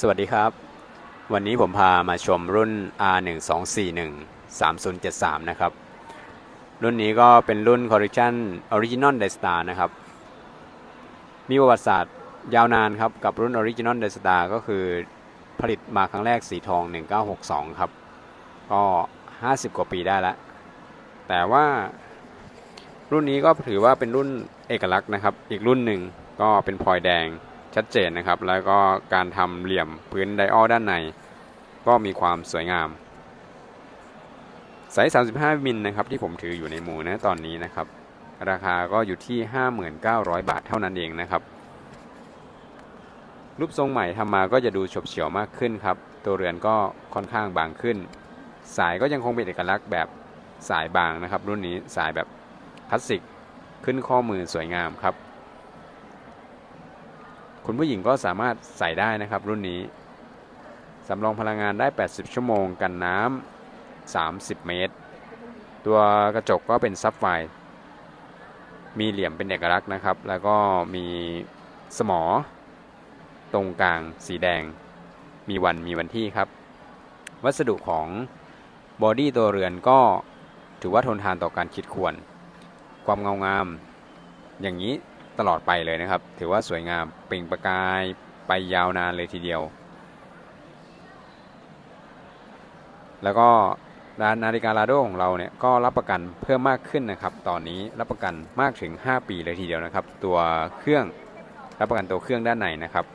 สวัสดีครับ วันนี้ผมพามาชมรุ่น R1241 3073 นะครับ รุ่นนี้ก็เป็นรุ่น Collection Original Daystar นะครับ มีประวัติศาสตร์ยาวนานครับ กับรุ่น Original Daystar ก็คือผลิตมาครั้งแรกสีทอง 1962 ครับ ก็ 50 กว่าปีได้แล้ว แต่ว่ารุ่นนี้ก็ถือว่าเป็นรุ่นเอกลักษณ์นะครับ อีกรุ่นหนึ่งก็เป็นพลอยแดง ชัดเจนนะครับ แล้วก็การทำเหลี่ยมพื้นไดออลด้านใน ก็มีความสวยงามไซส์ 35 มิลนะครับที่ผมถืออยู่ในหมู่นะตอนนี้นะครับ ราคาก็อยู่ที่ 59,000 บาทเท่านั้นเองนะครับ รูปทรงใหม่ทำมาก็จะดูฉบเฉี่ยวมากขึ้นครับ ตัวเรือนก็ค่อนข้างบางขึ้น สายก็ยังคงเป็นเอกลักษณ์แบบสายบางนะครับ รุ่นนี้สายแบบคลาสสิกขึ้นข้อมือสวยงามครับ คุณผู้หญิงก็สามารถใส่ได้นะครับรุ่นนี้สำรองพลังงานได้ 80 ชั่วโมง กันน้ำ 30 เมตร ตัวกระจกก็เป็นซับไฟมีเหลี่ยมเป็นเอกลักษณ์นะครับ แล้วก็มีสมอ ตรงกลางสีแดง มีวันมีวันที่ครับ วัสดุของบอดี้ตัวเรือนก็ถือว่าทนทานต่อการคิดควร ความเงางาม อย่างนี้ ตลอดไปเลยนะครับ ถือว่าสวยงามเปล่งประกายไปยาวนานเลยทีเดียว แล้วก็ร้านนาฬิกาลาโดของเราเนี่ยก็รับประกันเพิ่มมากขึ้นนะครับ ตอนนี้รับประกันมากถึง 5 ปีเลยทีเดียวนะครับ ตัวเครื่องรับประกันตัวเครื่องด้านในนะครับ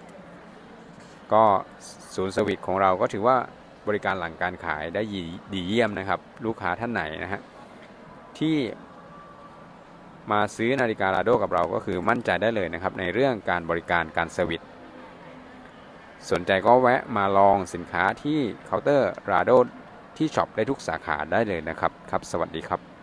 ก็ศูนย์สวิตของเราก็ถือว่าบริการหลังการขายได้ดีเยี่ยมนะครับ ลูกค้าท่านไหนนะฮะที่ มาซื้อนาฬิกาลาโดกับเราก็คือมั่นใจได้เลยนะครับ ในเรื่องการบริการการเซอร์วิสสนใจก็แวะมาลองสินค้าที่เคาน์เตอร์ลาโดที่ช็อปได้ทุกสาขาได้เลยนะครับ ครับ สวัสดีครับ